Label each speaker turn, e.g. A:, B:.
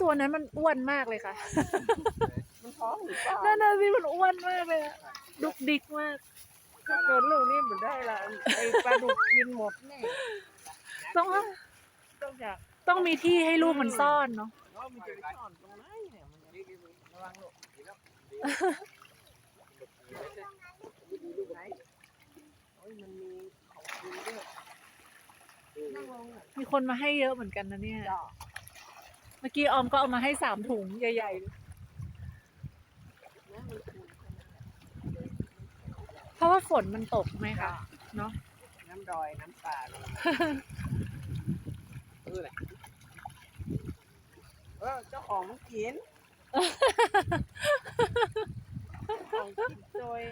A: ตัวนั้นมันอ้วนมากเลยค่ะ
B: มันท้องหรือเปล่า
A: นั่นน่ะสิมันอ้วนมากเลยอะดุกดิกมาก
B: ถ้าเกิดลูกนี่มันได้ละไอ้ปลาดุกกินหมดแน่
A: ต้อง
B: ต้องอยาก
A: ต้องมีที่ให้ลูกมันซ่อนเนาะ
B: เนาะมันจะไปซ่อนตรงไหนเนี่ยมันจะระวังลูกไหนโอ้ยมันมีของกินด้วยนั่งลงอะ
A: มีคนมาให้เยอะเหมือนกันนะเนี่ย
B: จ่อ
A: เมื่อกี้ออมก็เอามาให้สามถุงใหญ่ๆ เพราะว่าฝนมันตกไหมคะ เนาะ
B: น้ำดอยน้ำป่าลาเออละเออเจ้าของกินเจ้าของกินโดย